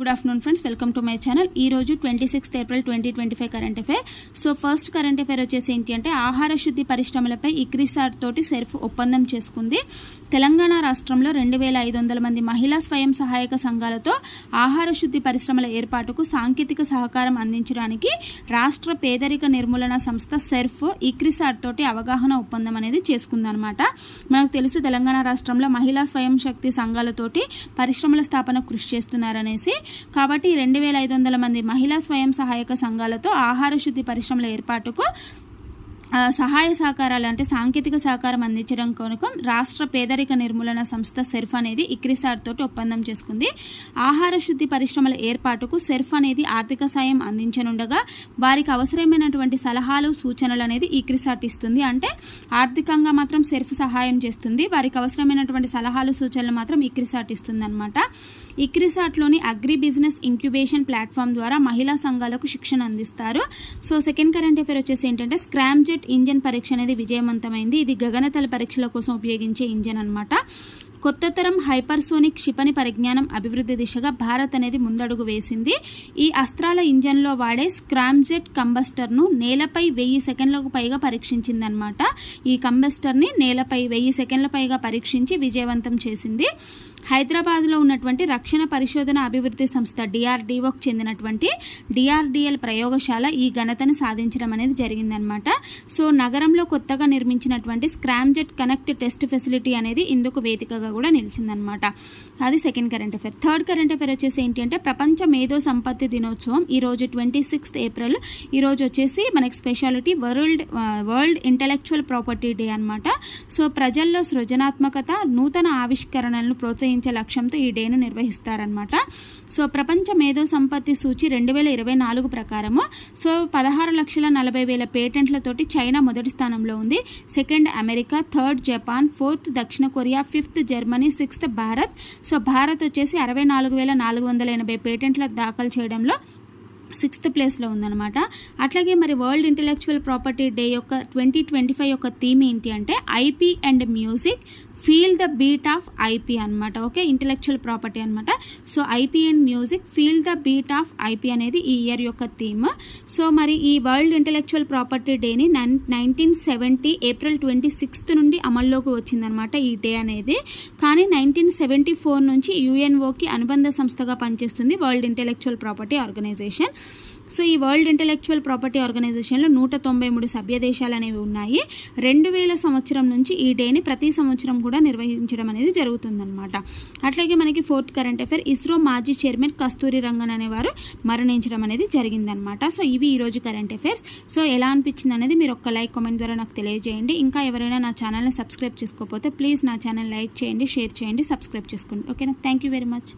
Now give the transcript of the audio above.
Good afternoon friends welcome to my channel ఈ రోజు twenty sixth April twenty twenty five current affair so first current affair వచ్చేసి ఏంటి అంటే ఆహార శుద్ధి పరిశ్రమలపై ఇక్రిసార్ తోటి సెర్ఫ్ ఒప్పందం చేసుకుంది. తెలంగాణ రాష్ట్రంలో రెండు వేల ఐదు వందల మంది మహిళా స్వయం సహాయక సంఘాలతో ఆహార శుద్ధి పరిశ్రమల ఏర్పాటుకు సాంకేతిక సహకారం అందించడానికి రాష్ట్ర పేదరిక నిర్మూలన సంస్థ సెర్ఫ్ ఇక్రిసార్ తోటి అవగాహన ఒప్పందం అనేది చేసుకుందనమాట మనకు తెలుసు తెలంగాణ రాష్ట్రంలో మహిళా స్వయం శక్తి సంఘాలతోటి పరిశ్రమల స్థాపన కృషి చేస్తున్నారనేసి కాబట్టి రెండు వేల ఐదు వందల మంది మహిళా స్వయం సహాయక సంఘాలతో ఆహార శుద్ధి పరిశ్రమల ఏర్పాటుకు సహాయ సహకారాలు అంటే సాంకేతిక సహకారం అందించడం కొరకు రాష్ట్ర పేదరిక నిర్మూలన సంస్థ సెర్ఫ్ అనేది ఇక్రిసార్ తోటి ఒప్పందం చేసుకుంది. ఆహార శుద్ధి పరిశ్రమల ఏర్పాటుకు సెర్ఫ్ అనేది ఆర్థిక సాయం అందించనుండగా వారికి అవసరమైనటువంటి సలహాలు సూచనలు అనేది ఇక్రిసాట్ ఇస్తుంది. అంటే ఆర్థికంగా మాత్రం సెర్ఫ్ సహాయం చేస్తుంది. వారికి అవసరమైనటువంటి సలహాలు సూచనలు మాత్రం ఇక్రిసాట్ ఇస్తుంది అనమాట ఇక్రిసాట్లోని అగ్రి బిజినెస్ ఇంక్యుబేషన్ ప్లాట్ఫామ్ ద్వారా మహిళా సంఘాలకు శిక్షణ అందిస్తారు. సో సెకండ్ కరెంట్ అఫేర్ వచ్చేసి ఏంటంటే స్క్రామ్ జెట్ ఇంజన్ పరీక్ష అనేది విజయవంతమైంది. ఇది గగనతల పరీక్షల కోసం ఉపయోగించే ఇంజన్ అనమాట కొత్త తరం హైపర్సోనిక్ క్షిపణి పరిజ్ఞానం అభివృద్ధి దిశగా భారత్ అనేది ముందడుగు వేసింది. ఈ అస్త్రాల ఇంజన్లో వాడే స్క్రామ్జెట్ కంబస్టర్ను నేలపై వెయ్యి సెకండ్లకు పైగా పరీక్షించిందనమాట ఈ కంబస్టర్ని నేలపై వెయ్యి సెకండ్ల పైగా పరీక్షించి విజయవంతం చేసింది. హైదరాబాద్లో ఉన్నటువంటి రక్షణ పరిశోధన అభివృద్ధి సంస్థ డిఆర్డీఓకి చెందినటువంటి డిఆర్డిఎల్ ప్రయోగశాల ఈ ఘనతను సాధించడం అనేది జరిగిందనమాట సో నగరంలో కొత్తగా నిర్మించినటువంటి స్క్రామ్జెట్ కనెక్ట్ టెస్ట్ ఫెసిలిటీ అనేది ఇందుకు వేదికగా కూడా నిలిచిందనమాట. అది second current affair third current affair వచ్చేసి ఏంటి అంటే ప్రపంచ మేధో సంపత్తి దినోత్సవం ఈ రోజు ట్వంటీ సిక్స్త్ ఏప్రిల్ ఈ రోజు వచ్చేసి మనకి speciality world world intellectual property day అనమాట సో ప్రజల్లో సృజనాత్మకత నూతన ఆవిష్కరణలను ప్రోత్సహించే లక్ష్యంతో ఈ డేను నిర్వహిస్తారనమాట సో ప్రపంచ మేధో సంపత్తి సూచి రెండు వేల ఇరవై నాలుగు ప్రకారము. సో పదహారు లక్షల నలభై వేల పేటెంట్లతోటి చైనా మొదటి స్థానంలో ఉంది. Second America third Japan fourth దక్షిణ Korea fifth Germany sixth Bharat. So Bharat వచ్చేసి అరవై నాలుగు వేల నాలుగు వందల ఎనభై పేటెంట్ల దాఖలు చేయడంలో సిక్స్త్ ప్లేస్లో ఉందన్నమాట. అట్లాగే మరి వరల్డ్ ఇంటలెక్చువల్ ప్రాపర్టీ డే యొక్క ట్వంటీ ట్వంటీ ఫైవ్ యొక్క థీమ్ ఏంటి అంటే IP and music feel the beat of IP అనమాట ఓకే ఇంటలెక్చువల్ ప్రాపర్టీ అనమాట so IP and music feel the beat of IP అనేది ఈ ఇయర్ యొక్క థీమ్ సో మరి ఈ వరల్డ్ ఇంటలెక్చువల్ ప్రాపర్టీ డేని nine nineteen seventy April twenty sixth నుండి అమల్లోకి వచ్చిందనమాట ఈ డే అనేది. కానీ నైన్టీన్ సెవెంటీ ఫోర్ నుంచి యుఎన్ఓకి అనుబంధ సంస్థగా పనిచేస్తుంది world intellectual property organisation so ఈ వరల్డ్ ఇంటలెక్చువల్ ప్రాపర్టీ ఆర్గనైజేషన్లో నూట తొంభై మూడు సభ్య దేశాలు అనేవి ఉన్నాయి. రెండు వేల సంవత్సరం నుంచి ఈ డేని ప్రతి సంవత్సరం కూడా నిర్వహించడం అనేది జరుగుతుందన్నమాట. అట్లాగే మనకి ఫోర్త్ కరెంట్ అఫేర్ ఇస్రో మాజీ చైర్మన్ కస్తూరి రంగన్ అనేవారు మరణించడం అనేది జరిగిందనమాట సో ఇవి ఈరోజు కరెంట్ అఫేర్స్. సో ఎలా అనిపించింది అనేది మీరు ఒక్క లైక్ కామెంట్ ద్వారా నాకు తెలియజేయండి. ఇంకా ఎవరైనా నా ఛానల్ని సబ్స్క్రైబ్ చేసుకోకపోతే ప్లీజ్ నా ఛానల్ లైక్ చేయండి షేర్ చేయండి సబ్స్క్రైబ్ చేసుకోండి. ఓకేనా? Thank you very much.